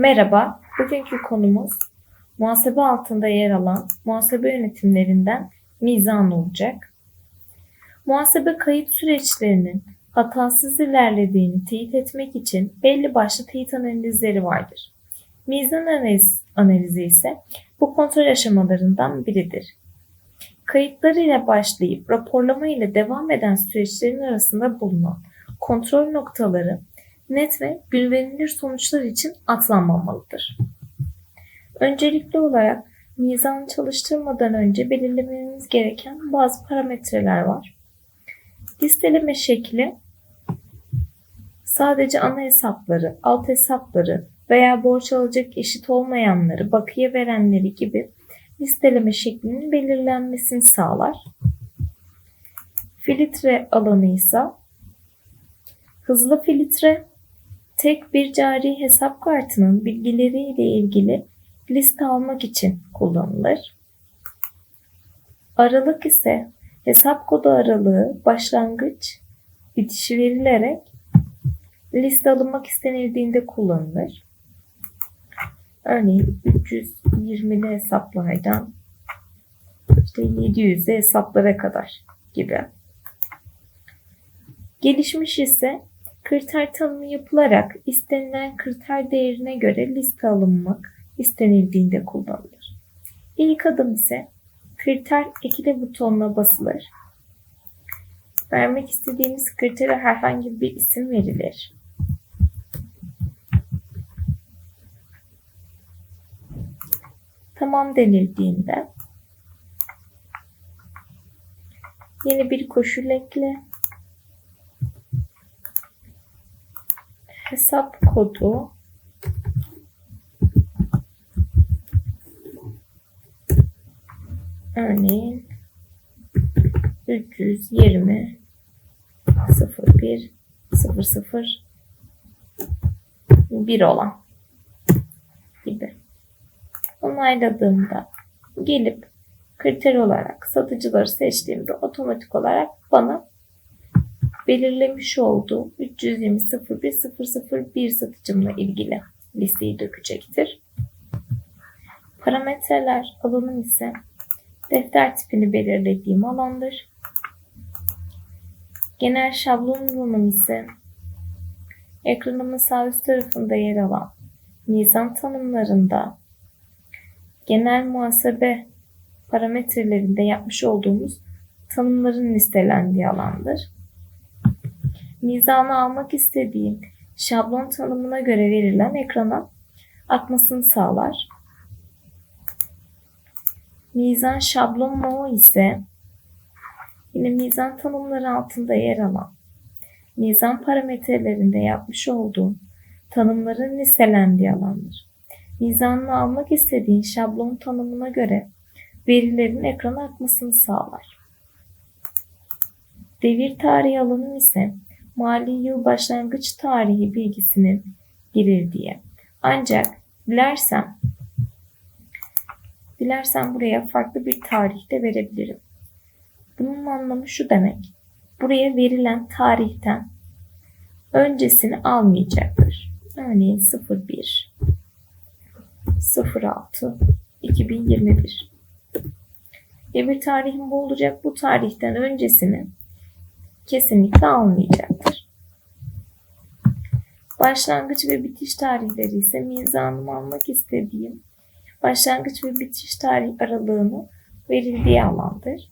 Merhaba, bugünkü konumuz muhasebe altında yer alan muhasebe yönetimlerinden mizan olacak. Muhasebe kayıt süreçlerinin hatasız ilerlediğini teyit etmek için belli başlı teyit analizleri vardır. Mizan analiz, analizi ise bu kontrol aşamalarından biridir. Kayıtları ile başlayıp raporlama ile devam eden süreçlerin arasında bulunan kontrol noktaları net ve güvenilir sonuçlar için atlanmamalıdır. Öncelikli olarak mizan çalıştırmadan önce belirlememiz gereken bazı parametreler var. Listeleme şekli sadece ana hesapları, alt hesapları veya borç alacak eşit olmayanları, bakiye verenleri gibi listeleme şeklinin belirlenmesini sağlar. Filtre alanı ise hızlı filtre tek bir cari hesap kartının bilgileriyle ilgili liste almak için kullanılır. Aralık ise hesap kodu aralığı başlangıç bitişi verilerek liste alınmak istenildiğinde kullanılır. Örneğin 320'li hesaplardan işte 700'e hesaplara kadar gibi. Gelişmiş ise kriter tanımı yapılarak istenilen kriter değerine göre liste alınmak istenildiğinde kullanılır. İlk adım ise kriter ekle butonuna basılır. Vermek istediğimiz kritere herhangi bir isim verilir. Tamam denildiğinde yeni bir koşul ekle hesap kodu. Örneğin 320 01 00 1 olan gibi. Onayladığımda gelip kriter olarak satıcıları seçtiğimde otomatik olarak bana belirlemiş olduğu 320 01 001 satıcımla ilgili listeyi dökecektir. Parametreler alanım ise defter tipini belirlediğim alandır. Genel şablon alanım ise ekranımın sağ üst tarafında yer alan mizan tanımlarında genel muhasebe parametrelerinde yapmış olduğumuz tanımların listelendiği alandır. Mizanı almak istediğim şablon tanımına göre verilen ekrana akmasını sağlar. Mizan şablon no ise yine mizan tanımları altında yer alan mizan parametrelerinde yapmış olduğum tanımların listelendiği alandır. Mizanını almak istediğin şablon tanımına göre verilerin ekrana akmasını sağlar. Devir tarihi alanı ise mali yıl başlangıç tarihi bilgisinin girildiği. Ancak dilersem dilersem buraya farklı bir tarihte verebilirim. Bunun anlamı şu demek. Buraya verilen tarihten öncesini almayacaktır. Örneğin 01 06 2021 Devir tarihim bu olacak. Bu tarihten öncesini kesinlikle almayacaktır. Başlangıç ve bitiş tarihleri ise mizanımı almak istediğim başlangıç ve bitiş tarih aralığını verildiği alandır.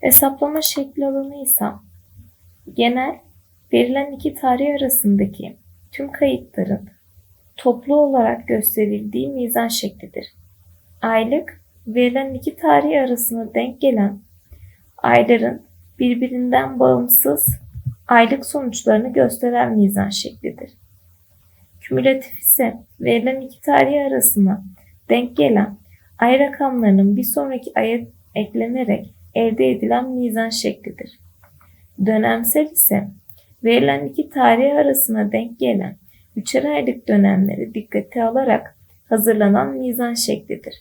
Hesaplama şekli alanı ise genel verilen iki tarih arasındaki tüm kayıtların toplu olarak gösterildiği mizan şeklidir. Aylık verilen iki tarih arasına denk gelen ayların birbirinden bağımsız aylık sonuçlarını gösteren mizan şeklidir. Kümülatif ise verilen iki tarih arasına denk gelen ay rakamlarının bir sonraki aya eklenerek elde edilen mizan şeklidir. Dönemsel ise verilen iki tarih arasına denk gelen üçer aylık dönemleri dikkate alarak hazırlanan mizan şeklidir.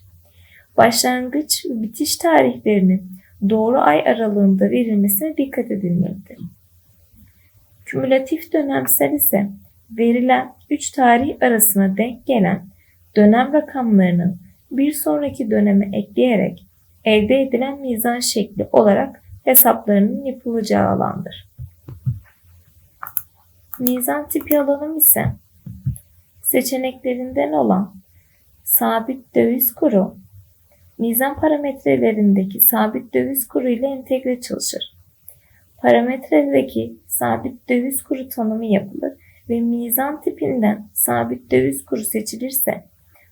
Başlangıç ve bitiş tarihlerinin doğru ay aralığında verilmesine dikkat edilmelidir. Kümülatif dönemsel ise verilen 3 tarih arasına denk gelen dönem rakamlarının bir sonraki döneme ekleyerek elde edilen mizan şekli olarak hesaplarının yapılacağı alandır. Mizan tipi alanım ise seçeneklerinden olan sabit döviz kuru, mizan parametrelerindeki sabit döviz kuru ile entegre çalışır. Parametredeki sabit döviz kuru tanımı yapılır ve mizan tipinden sabit döviz kuru seçilirse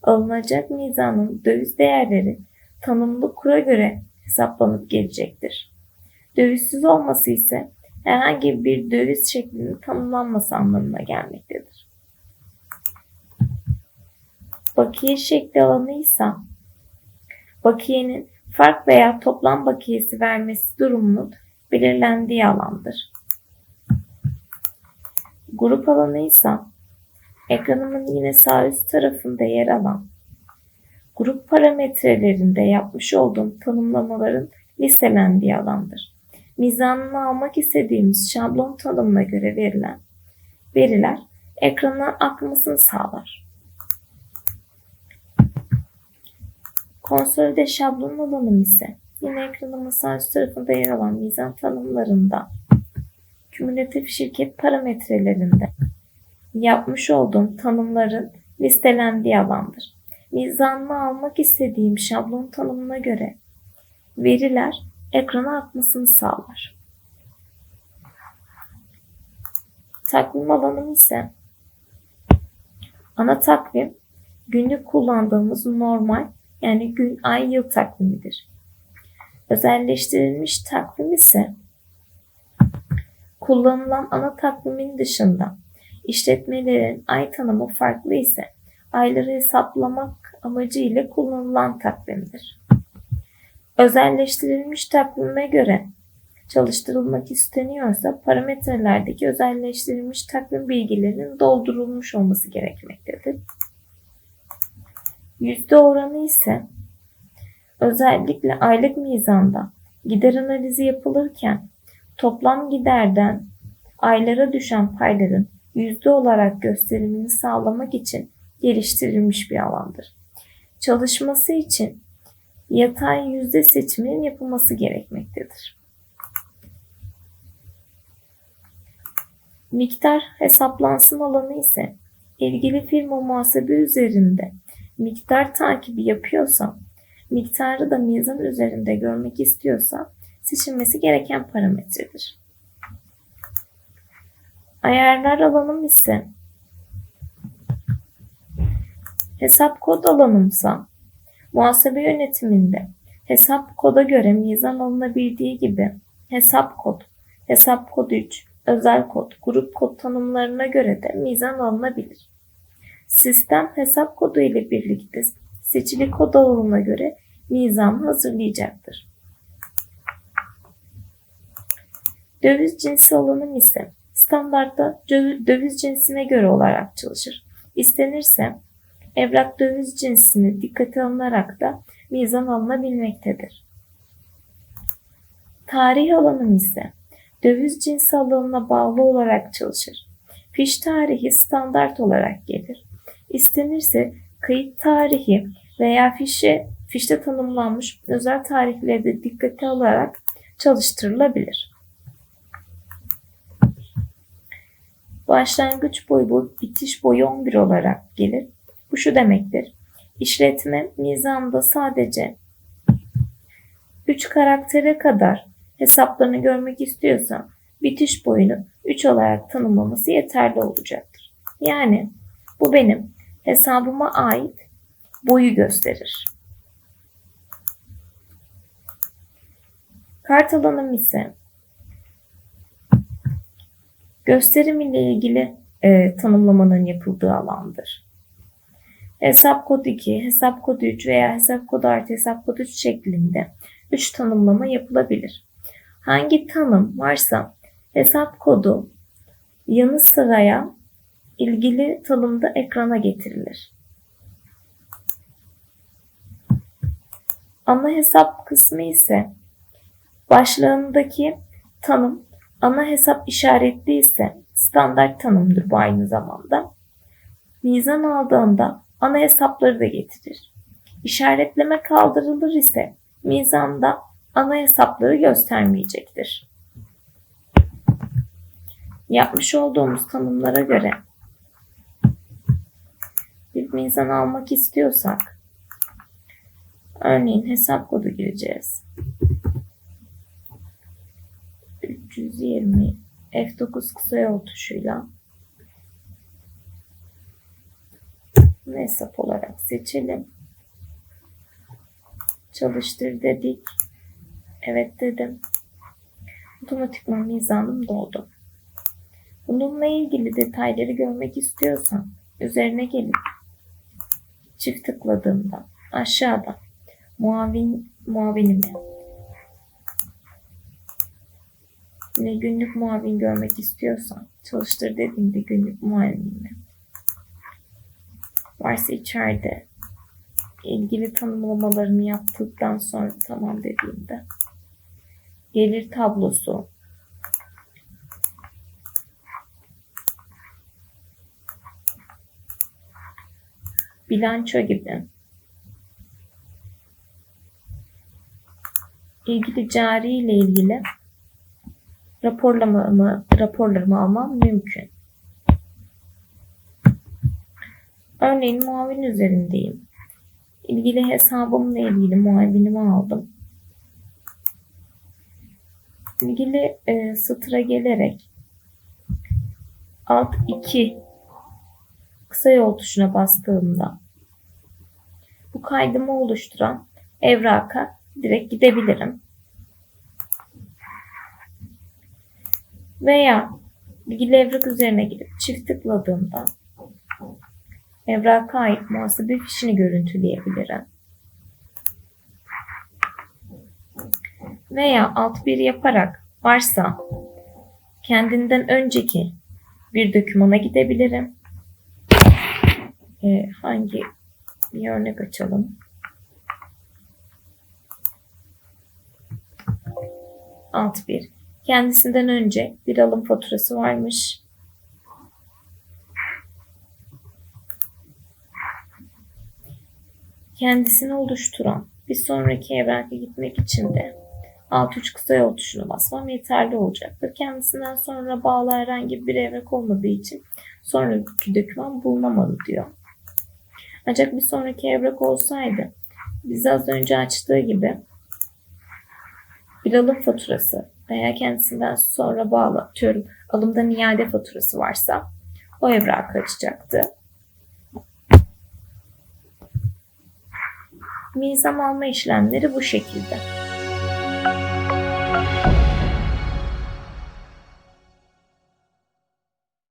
alınacak mizanın döviz değerleri tanımlı kura göre hesaplanıp gelecektir. Dövizsiz olması ise herhangi bir döviz şeklinin tanımlanması anlamına gelmektedir. Bakiye şekli alanı ise bakiyenin fark veya toplam bakiyesi vermesi durumunun belirlendiği alandır. Grup alanı ise ekranımın yine sağ üst tarafında yer alan grup parametrelerinde yapmış olduğum tanımlamaların listelendiği alandır. Mizanını almak istediğimiz şablon tanımına göre verilen veriler ekrana akmasını sağlar. Konsolide şablon alanım ise yine ekranımın sağ üst tarafında yer alan mizan tanımlarında kümülatif şirket parametrelerinde yapmış olduğum tanımların listelendiği alandır. Mizanını almak istediğim şablon tanımına göre veriler ekrana akmasını sağlar. Takvim alanım ise ana takvim günlük kullandığımız normal yani gün, ay, yıl takvimidir. Özelleştirilmiş takvim ise kullanılan ana takvimin dışında işletmelerin ay tanımı farklı ise ayları hesaplamak amacıyla kullanılan takvimdir. Özelleştirilmiş takvime göre çalıştırılmak isteniyorsa parametrelerdeki özelleştirilmiş takvim bilgilerinin doldurulmuş olması gerekmektedir. Yüzde oranı ise özellikle aylık mizanda gider analizi yapılırken toplam giderden aylara düşen payların yüzde olarak gösterimini sağlamak için geliştirilmiş bir alandır. Çalışması için yatay yüzde seçiminin yapılması gerekmektedir. Miktar hesaplansın alanı ise ilgili firma muhasebe üzerinde miktar takibi yapıyorsa, miktarı da mizan üzerinde görmek istiyorsa seçilmesi gereken parametredir. Ayarlar alanım ise hesap kod alanımsa muhasebe yönetiminde hesap koda göre mizan alınabildiği gibi hesap kod, hesap kod 3, özel kod, grup kod tanımlarına göre de mizan alınabilir. Sistem hesap kodu ile birlikte seçili kod alanına göre mizanı hazırlayacaktır. Döviz cinsi alanım ise standartta döviz cinsine göre olarak çalışır. İstenirse evrak döviz cinsini dikkate alınarak da mizan alınabilmektedir. Tarih alanım ise döviz cinsi alanına bağlı olarak çalışır. Fiş tarihi standart olarak gelir. İstenirse kayıt tarihi veya fişe, fişte tanımlanmış özel tarihleri de dikkate alarak çalıştırılabilir. Başlangıç boyu bu bitiş boyu 11 olarak gelir. Bu şu demektir. İşletme nizamda sadece 3 karaktere kadar hesaplarını görmek istiyorsa bitiş boyunu 3 olarak tanımlaması yeterli olacaktır. Yani bu benim hesabıma ait boyu gösterir. Kart alanım ise gösterim ile ilgili e, tanımlamanın yapıldığı alandır. Hesap kod 2, hesap kod 3 veya hesap kod artı hesap kod 3 şeklinde 3 tanımlama yapılabilir. Hangi tanım varsa hesap kodu yanı sıraya ilgili tanımda ekrana getirilir. Ana hesap kısmı ise başlığındaki tanım ana hesap işaretli ise Standart tanımdır bu aynı zamanda. Mizan aldığında ana hesapları da getirir. İşaretleme kaldırılır ise mizanda ana hesapları göstermeyecektir. Yapmış olduğumuz tanımlara göre bir mizan almak istiyorsak örneğin hesap kodu gireceğiz. 320 F9 kısa yol tuşuyla hesap olarak seçelim. Çalıştır dedik. Evet dedim. Otomatikman mizanım doldu. Bununla ilgili detayları görmek istiyorsan üzerine gelip çift tıkladığımda aşağıda. Muavin muavinimi Yine günlük muavin görmek istiyorsan çalıştır dediğimde günlük muavinimi varsa içeride ilgili tanımlamalarını yaptıktan sonra tamam dediğimde. Gelir tablosu bilanço gibi ilgili cari ile ilgili raporlamamı, raporlarımı almam mümkün. Örneğin muavin üzerindeyim. İlgili hesabımla ilgili muavinimi aldım. İlgili e, satıra gelerek alt 2 kısa yol tuşuna bastığımda bu kaydımı oluşturan evraka direkt gidebilirim. Veya ilgili evrak üzerine gidip çift tıkladığımda evraka ait muhasebe fişini görüntüleyebilirim. Veya alt bir yaparak varsa kendinden önceki bir dokümana gidebilirim. Ee, hangi bir örnek açalım. Alt bir. Kendisinden önce bir alım faturası varmış. Kendisini oluşturan bir sonraki evraka gitmek için de alt uç kısa yol tuşuna basmam yeterli olacaktır. Kendisinden sonra bağlı herhangi bir evrak olmadığı için sonraki doküman bulunamadı diyor. Ancak bir sonraki evrak olsaydı biz az önce açtığı gibi bir alım faturası veya kendisinden sonra bağlı atıyorum alımdan iade faturası varsa o evrakı açacaktı. Mizan alma işlemleri bu şekilde.